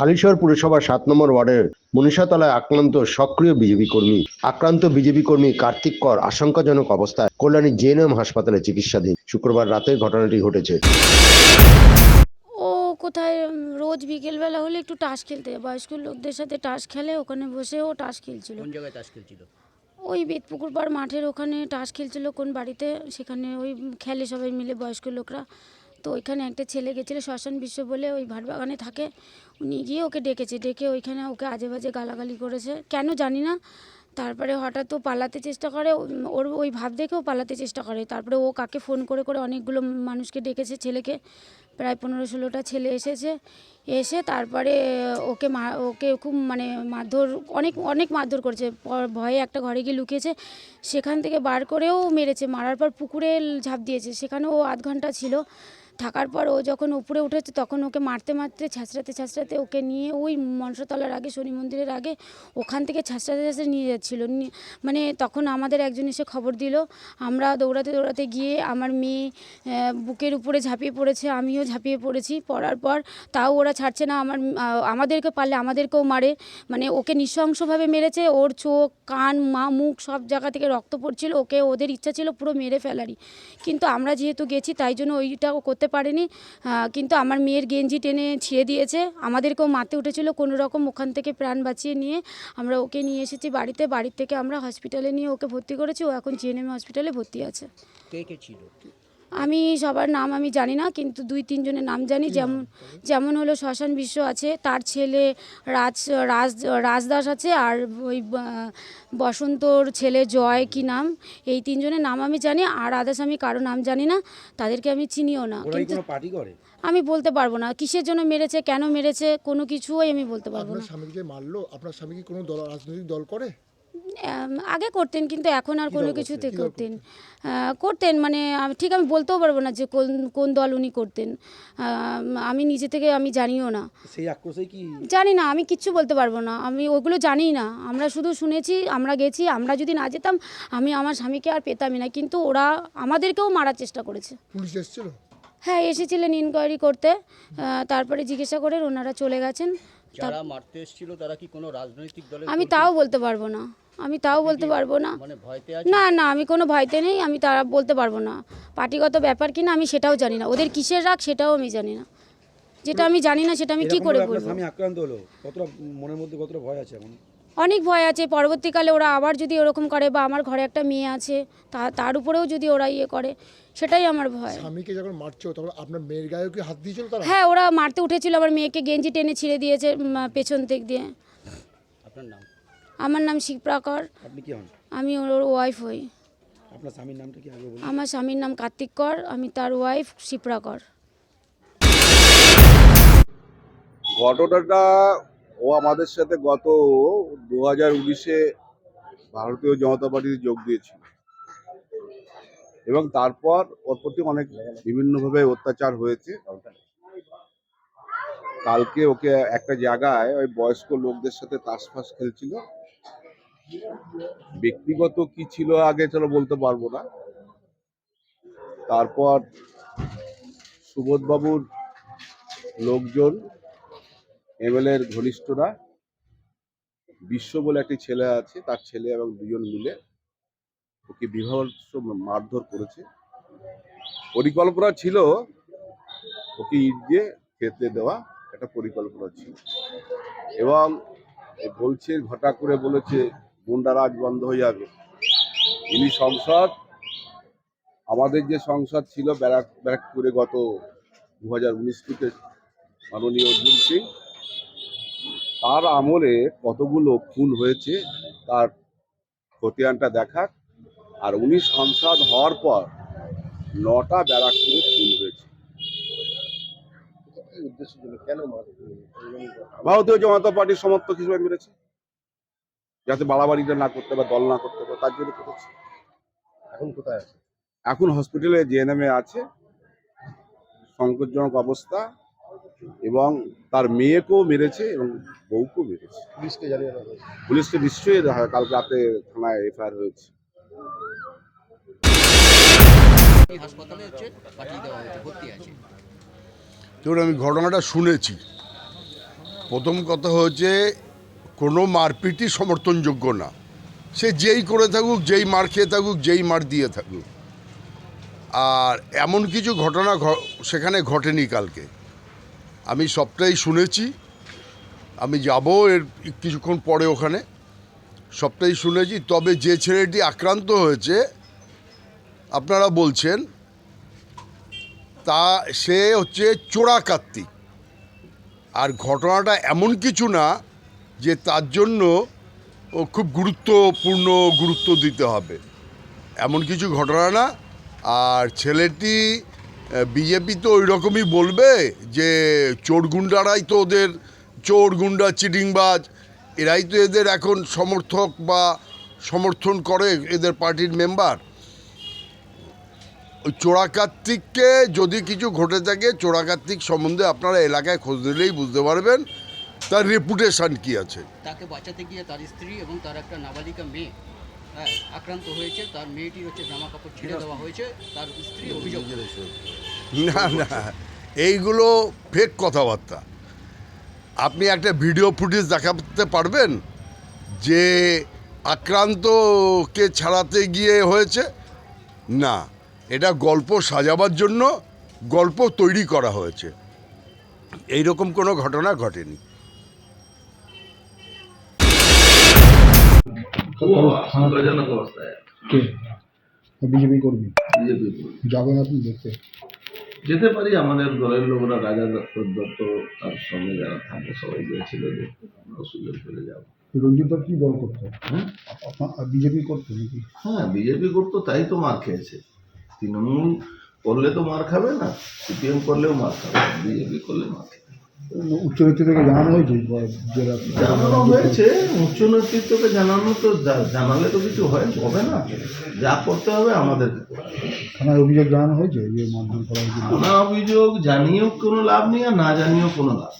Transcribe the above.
হালিশহর পুরসভার সাত নম্বর ওয়ার্ডের মনীষাতলায় আক্রান্ত সক্রিয় বিজেপি কর্মী আক্রান্ত বিজেপি কর্মী কার্তিক কর আশঙ্কাজনক অবস্থায় কল্যাণী জেএনএম হাসপাতালে চিকিৎসাধীন। শুক্রবার রাতে ঘটনাটি ঘটেছে। ও কোথায় রোজ বিকেলবেলা হলে একটু টাস খেলতে। বয়স্ক লোকদের সাথে টাস খেলে ওখানে বসে ও টাস খেলছিল। কোন জায়গায় তাস খেলছিল? ওই বেতপুকুর পাড় মাঠের ওখানে টাস খেলছিল কোন বাড়িতে। সেখানে ওই খেলে সবাই মিলে বয়স্ক লোকরা। তো ওইখানে একটা ছেলে গেছিল শ্মশান বিশ্ব বলে, ওই ভাটবাগানে থাকে। উনি গিয়ে ওকে ডেকেছে, ডেকে ওইখানে ওকে আজে বাজে গালাগালি করেছে। কেন জানি না। তারপরে হঠাৎ ও পালাতে চেষ্টা করে, ওর ওই ভাব দেখেও পালাতে চেষ্টা করে। তারপরে ও কাকে ফোন করে করে অনেকগুলো মানুষকে ডেকেছে, ছেলেকে। প্রায় পনেরো ষোলোটা ছেলে এসেছে। এসে তারপরে ওকে মা, ওকে খুব মানে মারধর, অনেক অনেক মারধর করেছে। ভয়ে একটা ঘরে গিয়ে লুকিয়েছে। সেখান থেকে বার করেও মেরেছে। মারার পর পুকুরে ঝাঁপ দিয়েছে। সেখানে ও আধ ঘণ্টা ছিল। থাকার পর ও যখন উপরে উঠেছে তখন ওকে মারতে মারতে ছ্যাঁচড়াতে ছ্যাঁচড়াতে ওকে নিয়ে ওই মনসাতলার আগে, শনি মন্দিরের আগে ওখান থেকে ছ্যাঁচড়াতে ছ্যাঁচড়ে নিয়ে যাচ্ছিল। মানে তখন আমাদের একজন এসে খবর দিল, আমরা দৌড়াতে দৌড়াতে গিয়ে আমার মেয়ে বুকের উপরে ঝাঁপিয়ে পড়েছে, আমিও ঝাঁপিয়ে পড়েছি। পড়ার পর তাও ওরা ছাড়ছে না, আমার আমাদেরকে পারলে আমাদেরকেও মারে। মানে ওকে নৃশংসভাবে মেরেছে, ওর চোখ, কান, মা, মুখ সব জায়গা থেকে রক্ত পড়ছিল, ওকে ওদের ইচ্ছা ছিল পুরো মেরে ফেলারই। কিন্তু আমরা যেহেতু গেছি তাই জন্য ওইটাও করতে পারিনি। কিন্তু আমার মেয়ের গেঞ্জি টেনে ছিঁড়ে দিয়েছে। আমাদেরকেও মাতে উঠেছিল কোনো রকম ওখান থেকে প্রাণ বাঁচিয়ে নিয়ে। আমরা ওকে নিয়ে এসেছি বাড়িতে। বাড়ির থেকে আমরা হসপিটালে নিয়ে ওকে ভর্তি করেছি। ও এখন জিএনএম হসপিটালে ভর্তি আছে। কে কে ছিল? আমি সবার নাম আমি জানি না কিন্তু দুই তিনজনের নাম জানি। যেমন যেমন হলো শ্মশান বিশ্ব আছে তার ছেলে রাজ রাজ রাজদাস আছে আর ওই বসন্তর ছেলে জয় কি নাম? এই তিনজনের নাম আমি জানি আর আদার্স আমি কারও নাম জানি না তাদেরকে আমি চিনিও না। কিন্তু আমি বলতে পারব না কিসের জন্য মেরেছে কেন মেরেছে কোনো কিছুই আমি বলতে পারব না। স্বামীকে মারলো? আপনার স্বামী কি কোনো দল রাজনৈতিক দল করে? আগে করতেন কিন্তু এখন আর কোনো কিছুতে করতেন। করতেন মানে আমি ঠিক আমি বলতেও পারব না যে কোন কোন দল উনি করতেন। আমি নিজে থেকে আমি জানিও না। সেই আক্রোশে কি জানি না আমি কিচ্ছু বলতে পারব না। আমি ওগুলো জানি না। আমরা শুধু শুনেছি আমরা গেছি আমরা যদি না যেতাম আমি আমার স্বামীকে আর পেতামই না। কিন্তু ওরা আমাদেরকেও মারার চেষ্টা করেছে। পুলিশ এসেছিল? হ্যাঁ এসেছিলেন ইনকোয়ারি করতে। তারপরে জিজ্ঞাসা করে ওনারা চলে গেছেন। যারা মারতে এসেছিল তারা কি কোনো রাজনৈতিক দলের আমি তাও বলতে পারব না। আমি তাও বলতে পারব না। মানে ভয়তে আছে না না আমি কোনো ভয়তে নেই আমি তারা বলতে পারব না। পার্টিগত ব্যাপার কিনা আমি সেটাও জানি না। ওদের কিসের রাগ সেটাও আমি জানি না। যেটা আমি জানি না সেটা আমি কি করে বলব? স্বামী আক্রান্ত হলো। কতটা মনের মধ্যে কতটা ভয় আছে এখন? অনেক ভয় আছে। পরবর্তীকালে ওরা আবার যদি ওরকম করে বা আমার ঘরে একটা মেয়ে আছে তা তার উপরেও যদি ওরা ইয়ে করে সেটাই আমার ভয়। স্বামীকে যখন মারছো তখন আপনার মেয়ের গায়েও কি হাত দিয়েছিল তারা? হ্যাঁ ওরা মারতে উঠেছিল। আমার মেয়েকে গেঞ্জি টেনে ছিঁড়ে দিয়েছে পেছন দিক দিয়ে। আপনার নাম? আমার নাম শিবপ্রাকর আপনি কি হন? আমি ওর ওয়াইফ হই। আপনার স্বামীর নামটা কি আগে বলুন? আমার স্বামীর নাম কার্তিক কর আমি তার ওয়াইফ শিপ্রাকর ঘটনাটা ও আমাদের সাথে গত দু হাজার উনিশে ভারতীয় জনতা পার্টিতে যোগ দিয়েছিল। এবং তারপর ওর প্রতি অনেক বিভিন্নভাবে অত্যাচার হয়েছে। কালকে ওকে একটা জায়গায় ওই বয়স্ক লোকদের সাথে তাস ফাস খেলছিল। ব্যক্তিগত কি ছিল আগে চলো বলতে পারব না। তারপর সুবোধবাবুর লোকজন, এমএলএর ঘনিষ্ঠরা, বিশ্ব বলে একটি ছেলে আছে, তার ছেলে এবং দুজন মিলে ওকে বিভৎস মারধর করেছে। পরিকল্পনা ছিল ওকে ইট দিয়ে খেতে দেওয়া, একটা পরিকল্পনা ছিল। এবং বলছে ঘটা করে বলেছে গুন্ডারাজ বন্ধ হয়ে যাবে। ইনি সংসদ আমাদের যে সংসদ ছিল ব্যারাক ব্যারাকপুরে গত দু হাজার উনিশ থেকে মাননীয় অর্জুন সিং তার আমলে কতগুলো খুন হয়েছে তার খতিয়ানটা দেখাক আর উনি সংসদ হওয়ার পর নটা ব্যারাকপুরে খুন হয়েছে। ভারতীয় জনতা পার্টির সমর্থক হিসেবে মেরেছে। যাতে বাড়াবাড়িটা না করতে বা দল না করতে পারে তার জন্য করেছে। এখন কোথায় আছে? এখন হসপিটালে জেএনএমে আছে। সংকটজনক অবস্থা এবং তার মেয়েকেও মেরেছে এবং বউকেও মেরেছে। পুলিশকে জানিয়ে পুলিশকে নিশ্চয়ই দেখা- কাল রাতে থানায় এফআইআর হয়েছে। হাসপাতালে হচ্ছে পাঠিয়ে দেওয়া হয়েছে ভর্তি আছে। ধরুন আমি ঘটনাটা শুনেছি। প্রথম কথা হচ্ছে কোনো মারপিটই সমর্থনযোগ্য না। সে যেই করে থাকুক, যেই মার খেয়ে থাকুক, যেই মার দিয়ে থাকুক। আর এমন কিছু ঘটনা সেখানে ঘটেনি কালকে। আমি সবটাই শুনেছি। আমি যাব এর কিছুক্ষণ পরে ওখানে। সবটাই শুনেছি। তবে যে ছেলেটি আক্রান্ত হয়েছে, আপনারা বলছেন, তা সে হচ্ছে চোরা কার্তিক আর ঘটনাটা এমন কিছু না যে তার জন্য ও খুব গুরুত্বপূর্ণ গুরুত্ব দিতে হবে। এমন কিছু ঘটনা না। আর ছেলেটি বিজেপি তো ওই রকমই বলবে যে চোর গুন্ডারাই তো ওদের চোর গুন্ডা, চিটিংবাজ। এরাই তো এদের এখন সমর্থক বা সমর্থন করে এদের পার্টির মেম্বার। ওই চোরা যদি কিছু ঘটে থাকে চোরাকার্তিক সম্বন্ধে আপনারা এলাকায় খোঁজ নিলেই বুঝতে পারবেন। তার রেপুটেশন কি আছে? তাকে বাঁচাতে গিয়ে তার স্ত্রী এবং তার একটা নাবালিকা মেয়ে হ্যাঁ আক্রান্ত হয়েছে। তার মেয়েটির হচ্ছে জামা কাপড় ছিঁড়ে দেওয়া হয়েছে। তার স্ত্রী অভিযোগ না না এইগুলো ফেক কথাবার্তা। আপনি একটা ভিডিও ফুটেজ দেখাতে পারবেন যে আক্রান্তকে ছাড়াতে গিয়ে হয়েছে? না এটা গল্প সাজাবার জন্য গল্প তৈরি করা হয়েছে। এইরকম কোনো ঘটনা ঘটেনি। আশঙ্কাজনক অবস্থায় কে? বিজেপি কর্মী বিজেপি। যাবেন আপনি দেখতে যেতে পারি আমাদের দলের লোকরা রাজা দত্ত দত্ত তার সঙ্গে যারা থাকে সবাই গিয়েছিল দেখতে আমরা সুযোগ পেলে যাব। রঞ্জিত কি দল করতো? হুম? বিজেপি করতো নাকি? হ্যাঁ বিজেপি করতো তাই তো মার খেয়েছে। তৃণমূল করলে তো মার খাবে না সিপিএম করলেও মার খাবে বিজেপি করলে মার খাবে উচ্চ নেতৃত্বকে জানানো হয়েছে জেলা জানানো হয়েছে উচ্চ নেতৃত্বকে জানানো তো জানালে তো কিছু হয় হবে না। যা করতে হবে আমাদের। থানার অভিযোগ জানানো হয়েছে যে মারধর করা হয়েছে। থানা অভিযোগ জানিয়েও কোনো লাভ নেই আর না জানিয়েও কোনো লাভ।